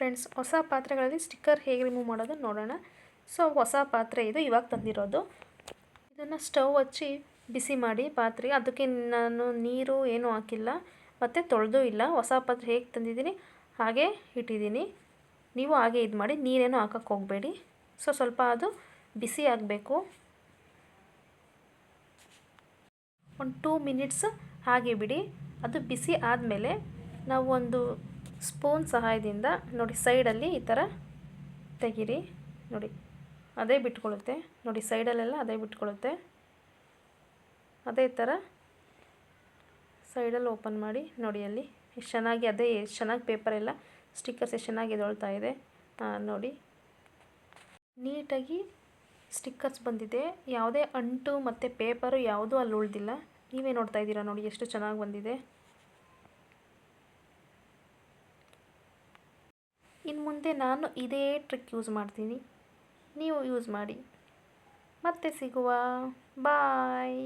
Friends, ಹೊಸ ಪಾತ್ರೆಗಳಲ್ಲಿ sticker ಹೇಗೆ ರಿಮೂವ್ ಮಾಡೋದು ನೋಡೋಣ. ಸೊ, ಹೊಸ ಪಾತ್ರೆ ಇದು ಇವಾಗ ತಂದಿರೋದು. ಇದನ್ನು ಸ್ಟವ್ ಹಚ್ಚಿ ಬಿಸಿ ಮಾಡಿ ಪಾತ್ರೆ. ಅದಕ್ಕೆ ನಾನು ನೀರು ಏನೂ ಹಾಕಿಲ್ಲ, ಮತ್ತು ತೊಳೆದೂ ಇಲ್ಲ. ಹೊಸ ಪಾತ್ರೆ ಹೇಗೆ ತಂದಿದ್ದೀನಿ, ಹಾಗೆ ಇಟ್ಟಿದ್ದೀನಿ. ನೀವು ಹಾಗೆ ಇದು ಮಾಡಿ, ನೀರೇನು ಹಾಕಕ್ಕೆ ಹೋಗಬೇಡಿ. ಸೊ, ಸ್ವಲ್ಪ ಅದು ಬಿಸಿ ಆಗಬೇಕು. ಒಂದು ಟೂ ಮಿನಿಟ್ಸ್ ಹಾಗೆ ಬಿಡಿ. ಅದು ಬಿಸಿ ಆದಮೇಲೆ ನಾವು ಒಂದು ಸ್ಪೂನ್ ಸಹಾಯದಿಂದ ನೋಡಿ ಸೈಡಲ್ಲಿ ಈ ಥರ ತೆಗೀರಿ, ನೋಡಿ. ಅದೇ ಬಿಟ್ಕೊಳ್ಳುತ್ತೆ. ನೋಡಿ ಸೈಡಲ್ಲೆಲ್ಲ ಅದೇ ಬಿಟ್ಕೊಳ್ಳುತ್ತೆ. ಅದೇ ಥರ ಸೈಡಲ್ಲಿ ಓಪನ್ ಮಾಡಿ ನೋಡಿ ಅಲ್ಲಿ. ಎಷ್ಟು ಚೆನ್ನಾಗಿ ಅದೇ ಎಷ್ಟು ಚೆನ್ನಾಗಿ ಪೇಪರ್ ಎಲ್ಲ ಸ್ಟಿಕ್ಕರ್ಸ್ ಎಷ್ಟು ಚೆನ್ನಾಗಿ ಎದೊಳ್ತಾ ಇದೆ. ನೋಡಿ. ನೀಟಾಗಿ ಸ್ಟಿಕ್ಕರ್ಸ್ ಬಂದಿದೆ. ಯಾವುದೇ ಅಂಟು ಮತ್ತು ಪೇಪರು ಯಾವುದೂ ಅಲ್ಲಿ ಉಳಿದಿಲ್ಲ. ನೀವೇ ನೋಡ್ತಾ ಇದ್ದೀರಾ ನೋಡಿ ಎಷ್ಟು ಚೆನ್ನಾಗಿ ಬಂದಿದೆ. ಇನ್ನು ಮುಂದೆ ನಾನು ಇದೇ ಟ್ರಿಕ್ ಯೂಸ್ ಮಾಡ್ತೀನಿ. ನೀವು ಯೂಸ್ ಮಾಡಿ. ಮತ್ತೆ ಸಿಗುವ. ಬಾಯ್